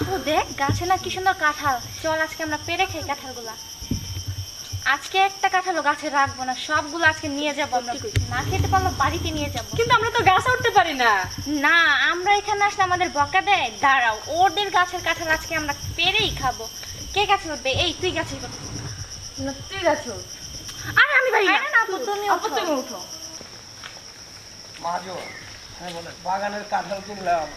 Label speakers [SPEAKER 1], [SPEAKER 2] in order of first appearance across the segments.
[SPEAKER 1] আপু দেখ গাছে না কি সুন্দর কাঁঠাল। চল আজকে আমরা পেরে খাই কাঁঠালগুলা। আজকে একটা কাঁঠালও গাছে রাখব না সবগুলো আজকে নিয়ে যাব আমরা। না খেতে পারল বাড়িতে নিয়ে যাব।
[SPEAKER 2] কিন্তু আমরা তো গাছে উঠতে পারি না।
[SPEAKER 1] না আমরা এখানে আসলে আমাদের বকা দেয়। দাঁড়াও ওদের গাছের কাঁঠাল আজকে আমরা পেরেই খাব। কে গাছে উঠবে? এই তুই গাছে।
[SPEAKER 2] না, তুই গাছে আরে আমি পারি
[SPEAKER 1] না, তুমি
[SPEAKER 2] তুমি উঠো।
[SPEAKER 3] মাঝো হ্যাঁ বলে বাগানের কাঁঠাল কিনলাম।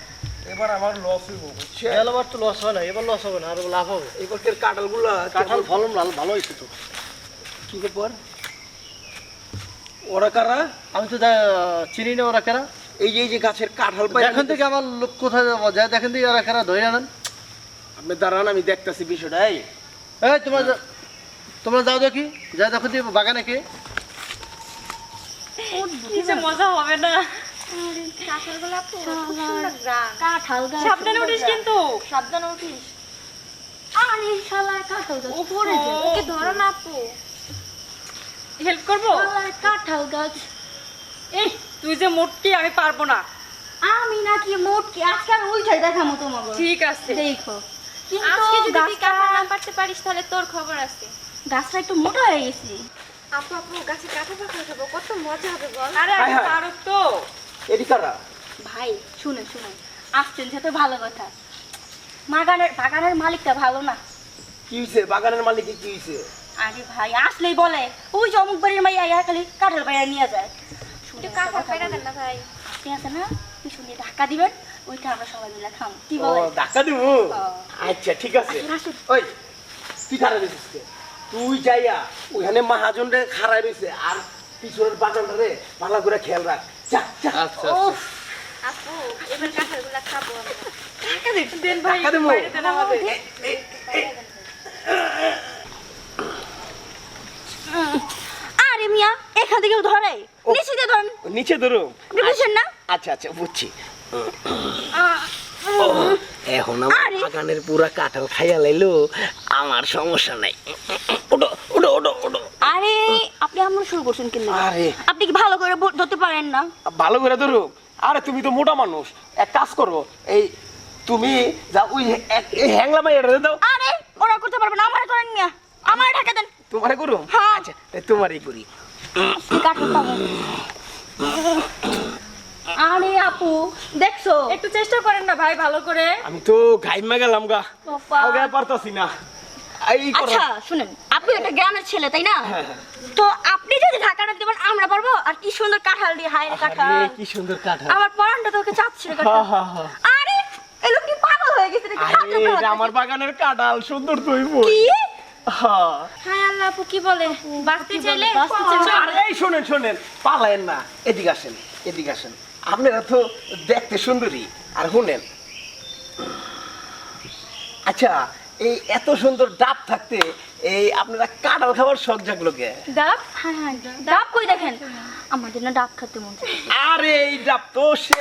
[SPEAKER 3] এবার আমার লস হইব বুঝছে?
[SPEAKER 4] এবার তো লস হয় না এবার লস হবে না আর লাভ হবে
[SPEAKER 3] এবারকার কাঁঠালগুলো
[SPEAKER 4] কাঁঠাল ফলন ভালো ভালো হয়েছে তো।
[SPEAKER 3] কি ব্যাপার ওরা কারা?
[SPEAKER 4] আমি তো চিনি না ওরা কেনা
[SPEAKER 3] এই যে যে গাছের কাঁঠাল পাই
[SPEAKER 4] দেখেন থেকে আমার লোক কোথায় যাব। যায় দেখেন থেকে ওরা কেনা ধরে আনেন।
[SPEAKER 3] আপনি দাঁড়ান আমি দেখতেছি বিষয়টা এই।
[SPEAKER 4] এই তোমরা যাও দেখি। যা দেখো বাগানে কে?
[SPEAKER 2] কি মজা হবে না।
[SPEAKER 1] কাঁঠালগুলো আপু খুব সুন্দর গ্রাম
[SPEAKER 5] কাঁঠাল গাছ
[SPEAKER 2] সাবধানে উঠিস কিন্তু।
[SPEAKER 1] সাবধানে উঠিস।
[SPEAKER 5] আরে শালার কাঁঠাল গাছ
[SPEAKER 2] উপরে যে।
[SPEAKER 1] ওকে ধরো না আপু।
[SPEAKER 2] হেল্প করব?
[SPEAKER 5] কাঁঠাল গাছ।
[SPEAKER 2] এই তুই যে মোটকি আমি পারব না।
[SPEAKER 5] আমি নাকি মোটকি। আজকাল উল্টাই দেখামো তোমাকে।
[SPEAKER 2] ঠিক আছে।
[SPEAKER 5] দেখো।
[SPEAKER 1] আজকে যদি তুই কাঁঠাল না পারতে পারিস তাহলে তোর খবর আছে।
[SPEAKER 5] গাছটা একটু মোটা হয়ে গেছি।
[SPEAKER 1] আপু আপু গাছে কাঁঠাল পাখা খাব কত মজা হবে বল।
[SPEAKER 2] আরে আমি। পারো তো।
[SPEAKER 3] এটি কারা?
[SPEAKER 5] ভাই শুনে শুনে আসছেন সেটা ভালো কথা। বাগানের বাগানের মালিকটা ভালো না।
[SPEAKER 3] কি হয়েছে বাগানের মালিক কি হয়েছে
[SPEAKER 5] আরে ভাই আসলেই বলে ওই যে অমুক বাড়ির মাইয়া ইয়া খালি কাঁঠাল বাইরে নিয়ে যায়। শুনে
[SPEAKER 1] কাঁঠাল পেড়া দেন না ভাই।
[SPEAKER 5] আপনি আছে না? পিছন দিয়ে ধাক্কা দিবেন ওইটা আমরা সবাই মিলে খাম। কি বলে?
[SPEAKER 3] ধাক্কা দিব? আচ্ছা ঠিক আছে। ওই তুই খারাপ রয়েছিস তুই যাইয়া ওখানে মহাজন রে খারাই রয়েছে আর পিছনের বাগানটা রে ভালো করে খেয়াল রাখ।
[SPEAKER 4] আচ্ছা
[SPEAKER 1] আপু এবার কাঁঠালগুলো খাব আমরা
[SPEAKER 2] দেন ভাই
[SPEAKER 3] ধাক্কা দেবো।
[SPEAKER 2] বাইরে দেন আমাদের।
[SPEAKER 5] আরে মিয়া এখান থেকে ধরে। নিচে ধরেন।
[SPEAKER 3] নিচে ধরো
[SPEAKER 5] বুঝছেন না।
[SPEAKER 3] আচ্ছা আচ্ছা বুঝছি। এখন আমার বাগানের পুরা কাঁঠাল খাইয়া লাইলো। আমার সমস্যা নাই।
[SPEAKER 5] আরে আপনি শুরু করছেন কিন্তু
[SPEAKER 3] আরে।
[SPEAKER 5] আপনি কি ভালো করে ধরতে পারেন না?
[SPEAKER 3] ভালো করে ধরো আরে তুমি তো মোটা মানুষ। এক কাজ করো এই তুমি যা ওই হ্যাংলা মাইয়া দাও।
[SPEAKER 5] আরে ওরা করতে পারবে না আমার করেন মিয়া। আমার ঢাকা দেন।
[SPEAKER 3] তোমারে করো
[SPEAKER 5] হ্যাঁ।
[SPEAKER 3] আচ্ছা তাই তোমারই করি।
[SPEAKER 5] পাবো আরে আপু দেখছ?
[SPEAKER 2] একটু চেষ্টা করেন না ভাই ভালো করে।
[SPEAKER 3] আমি তো ঘাইমা গেলাম গা।
[SPEAKER 5] বাবা।
[SPEAKER 3] আগে পারতাছি না।
[SPEAKER 5] আচ্ছা শুনেন আপনি একটা গ্রামের ছেলে তাই না?
[SPEAKER 3] হ্যাঁ, হ্যাঁ।
[SPEAKER 5] তো আপনি যদি ঢাকাটা দিবেন আমরা পারব? আর কি সুন্দর কাঁঠাল দিয়ে হায় কাঁঠাল।
[SPEAKER 3] কি সুন্দর কাঁঠাল।
[SPEAKER 5] আমার পরানটা তোকে চাচ্ছে রে
[SPEAKER 3] হা,
[SPEAKER 5] কাঁঠাল।
[SPEAKER 3] হা, হা।
[SPEAKER 5] আরে এই লোক কি পাগল হয়ে গেছে
[SPEAKER 3] আরে? আমার বাগানের কাঁঠাল সুন্দর তুই
[SPEAKER 5] কি?
[SPEAKER 3] হ্যাঁ
[SPEAKER 1] আল্লাহ আপু কি বলে? বাঁচতে চাইলে
[SPEAKER 3] আরে এই শোনেন শোনেন পালায়েন না এদিকে আসেন এদিকে আসেন। আপনারা তো দেখতে সুন্দরী আর শুনেন। আচ্ছা এই এত সুন্দর ডাব থাকতে এই আপনারা কাঁঠাল খাবার শখ জাগলো কে
[SPEAKER 5] ডাব? হ্যাঁ হ্যাঁ ডাব। কই দেখেন? আমাদের না ডাব খেতে মন
[SPEAKER 3] আরে এই ডাব তো সে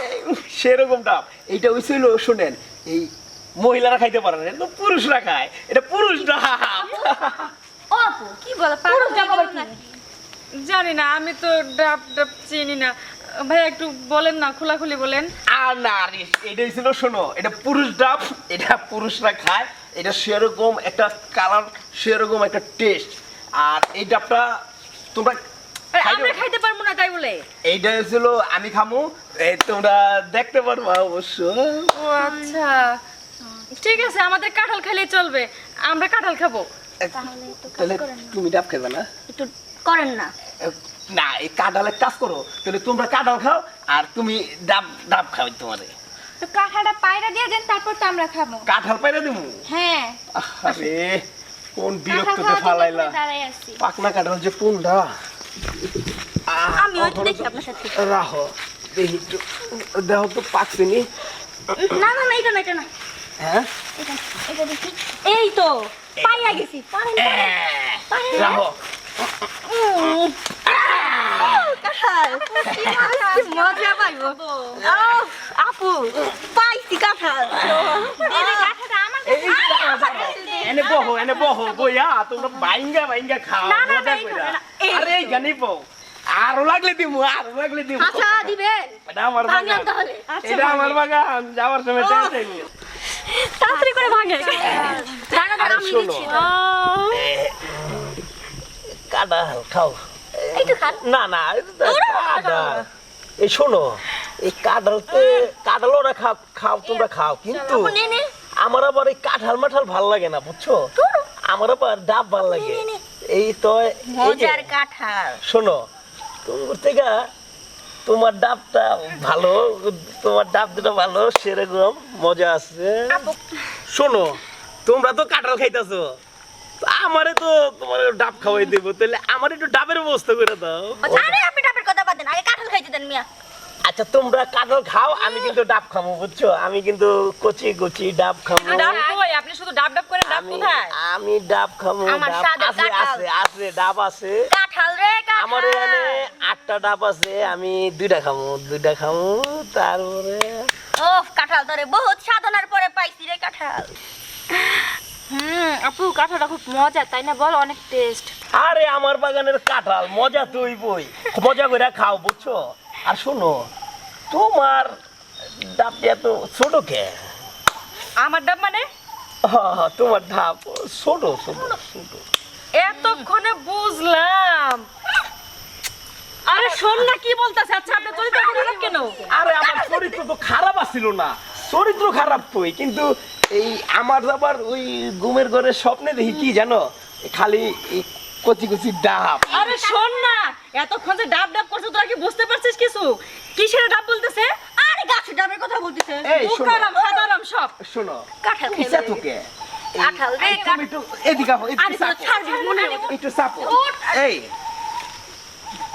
[SPEAKER 3] সেরকম ডাব। এইটা হইছিল শুনেন এই মহিলারা খাইতে পারে না এটা পুরুষরা খায়। এটা পুরুষ ডাব।
[SPEAKER 5] ও আপু
[SPEAKER 1] কি বলে
[SPEAKER 5] পুরো
[SPEAKER 1] পাগল
[SPEAKER 5] ডাব আবার কি?
[SPEAKER 2] জানি না আমি তো ডাব ডাব চিনি না। ভাই একটু বলেন না খোলাখুলি বলেন।
[SPEAKER 3] আর না রে, এটা হয়েছিল শোনো এটা পুরুষ ডাব এটা পুরুষরা খায়। এটা সেরকম একটা কালার সেরকম একটা টেস্ট আর এই ডাবটা তোমরা
[SPEAKER 2] আমরা খাইতে পারব না তাই বলে।
[SPEAKER 3] এইটা হয়েছিল আমি খামু। তোমরা দেখতে পারবা অবশ্য।
[SPEAKER 2] ও আচ্ছা। ঠিক আছে আমাদের কাঁঠাল খেলেই চলবে। আমরা কাঁঠাল খাব।
[SPEAKER 5] তাহলে।
[SPEAKER 3] তুমি ডাব খেবে না?
[SPEAKER 5] একটু করেন না।
[SPEAKER 3] না এই কাঁঠালের কাজ করো। তাহলে তোমরা কাঁঠাল খাও আর তুমি ডাব ডাব খাও তোমারে
[SPEAKER 1] তো কাঁঠালটা পায়রা দিয়ে দেন তারপর তো আমরা খাব।
[SPEAKER 3] কাঁঠাল পায়রা দিমু
[SPEAKER 1] হ্যাঁ।
[SPEAKER 3] আরে কোন বিরক্ততে ফালাইলা। পাকনা কাঁঠাল যে কোনটা?
[SPEAKER 5] আমি হয়তো দেখি আপনার সাথে।
[SPEAKER 3] রাহো দেখি দেখো তো পাকছিনি
[SPEAKER 5] না। না না এটা না এটা না।
[SPEAKER 3] হ্যাঁ?
[SPEAKER 5] এটা দেখি। এই তো পাইয়া গেছি। পারেন পারেন।
[SPEAKER 3] রাহো।
[SPEAKER 5] মজা, পাইবো আপু পাইছি কাঁঠাল।
[SPEAKER 3] এনে বহো এনে বহো বইয়া তোমরা বাইঙ্গা বাইঙ্গা খাও মজা কইরা। আরে জানি বউ আরও লাগলে দিমু আরও লাগলে দিমু
[SPEAKER 5] আচ্ছা দিবেন
[SPEAKER 3] এটা আমার বাগান
[SPEAKER 5] তাহলে
[SPEAKER 3] এটা আমার বাগান যাওয়ার সময় নেই
[SPEAKER 2] তাড়াতাড়ি করে ভাঙে
[SPEAKER 3] আরে
[SPEAKER 5] আমি দিচ্ছি
[SPEAKER 3] কাঁঠাল খাও
[SPEAKER 5] একটু খান
[SPEAKER 3] না না এই শোনো এই কাঁঠালতে কাঁঠাল ওরা খাও খাও তোমরা খাও কিন্তু
[SPEAKER 5] নে নে।
[SPEAKER 3] আমার আবার এই কাঁঠাল মাঠাল ভালো লাগে না বুঝছ? আমার আবার ডাব ভালো লাগে। এই তো
[SPEAKER 5] মজার কাঁঠাল।
[SPEAKER 3] শোনো তোমার থেকে তোমার ডাবটা ভালো তোমার ডাব দুটো ভালো সেরকম মজা আছে। শোনো তোমরা তো কাঁঠাল খাইতেছো। আমারে তো তোমার ডাব খাওয়াই দেবো তাহলে আমার একটু ডাবের ব্যবস্থা করে দাও।
[SPEAKER 5] আরে আপনি ডাবের কথা বাদ দেন আগে কাঁঠাল খাইতে দেন মিয়া।
[SPEAKER 3] আচ্ছা তোমরা কাঁঠাল খাও আমি কিন্তু ডাব খাব বুঝছ? আমি কিন্তু কচি কচি ডাব খাব
[SPEAKER 2] ডাব কই? আপনি শুধু ডাব ডাব করে ডাব কোথায়?
[SPEAKER 3] আমি ডাব খাব
[SPEAKER 5] আমার
[SPEAKER 3] ডাব আছে আছে আছে ডাব আছে।
[SPEAKER 5] কাঁঠাল রে কাঁঠাল!
[SPEAKER 3] আমার এখানে আটটা ডাব আছে আমি দুইটা খাব দুইটা খাব তারপরে
[SPEAKER 5] ও কাঁঠাল তোরে বহুত সাধনার পরে পাইছি রে কাঁঠাল।
[SPEAKER 1] হুম আপু কাঁঠালটা খুব মজা তাই না বল? অনেক টেস্ট
[SPEAKER 3] আরে আমার বাগানের কাঁঠাল মজা তুই বই মজা করে খাও বুঝছ? আর শোনো তোমার ডাবটা এত ছোট কে?
[SPEAKER 2] আমার ডাব মানে?
[SPEAKER 3] হ্যাঁ, তোমার ডাব ছোট ছোট ছোট।
[SPEAKER 2] এতক্ষণে বুঝলাম। আরে শোন না কি বলতাছে আচ্ছা আপনি চরিত্র খারাপ কেন?
[SPEAKER 3] আরে আমার চরিত্র তো খারাপ আসছিল না। চরিত্র খারাপ তুই কিন্তু এই আমার আবার ওই ঘুমের ঘরে স্বপ্নে দেখি কি জানো? খালি কচি কচি ডাব।
[SPEAKER 2] আরে শোন না এতক্ষণ যে ডাব ডাব করছে তোরা কি বুঝতে পারছিস কিছু? কিসের ডাব বলতেছে?
[SPEAKER 5] আরে গাছ ডাবের কথা বলতেছে।
[SPEAKER 3] এই শোনো।
[SPEAKER 2] হাদারাম সব।
[SPEAKER 3] শোনো
[SPEAKER 5] কাঁঠাল
[SPEAKER 3] কিসা
[SPEAKER 5] খেয়ে
[SPEAKER 3] তোকে এই-
[SPEAKER 5] কাঁঠাল রে,
[SPEAKER 3] তুমি একটু এদিকে আহো, একটু।
[SPEAKER 5] ছাড়বি মনে নেই।
[SPEAKER 3] একটু চাপো। এই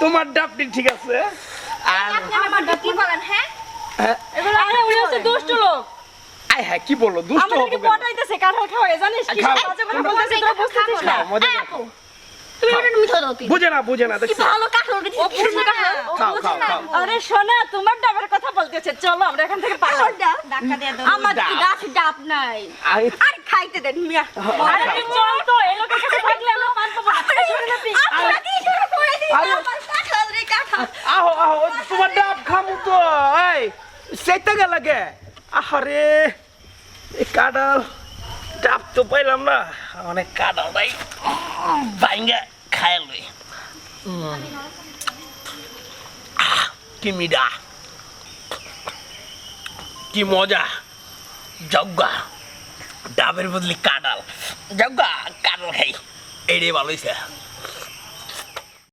[SPEAKER 3] তোমার ডাবটি ঠিক আছে? আর
[SPEAKER 5] আমার কি বলেন হ্যাঁ,
[SPEAKER 2] আরে উনি হচ্ছে দুষ্ট লোক
[SPEAKER 3] আয় হ্যাঁ কি বলো দুষ্ট হব কেন?
[SPEAKER 2] পটাইতেছে কাঁঠাল খাওয়ায় জানিস কি। বাজে কথা বলতেছে তোরা বুঝতেছিস না
[SPEAKER 3] মজা
[SPEAKER 5] তুমি ওটা মিঠা দাও
[SPEAKER 3] বুঝে না বুঝে না
[SPEAKER 5] কি ভালো কাঁঠাল দিছিস
[SPEAKER 2] ও বুঝে না।
[SPEAKER 3] খাও খাও খাও
[SPEAKER 2] আরে শোনা তোমার ডাবের কথা বলতেছে চলো আমরা এখান থেকে পালাই
[SPEAKER 5] আমার
[SPEAKER 3] ডাব।
[SPEAKER 5] কি গাছ ডাব নাই খাইতে দেন মিয়া
[SPEAKER 2] আরে চল তো এই লোকের সাথে থাকলে আমরা পান না
[SPEAKER 5] আরে, কি শুরু করে দিয়েছেন? আমার কাঁঠাল রে কাঁঠাল
[SPEAKER 3] আহো আহো তোমার ডাব খামু তো এই সেটা গেল গে আহারে এই কাঁঠাল। ডাব তো পাইলাম না। অনেক কাঁঠাল নাই বাইঙ্গা খায় লই। কি মিডা। কি মজা। জগ্গা ডাবের বদলে কাঁঠাল। জগ্গা কাঁঠাল খাই। এইটাই ভালো হয়েছে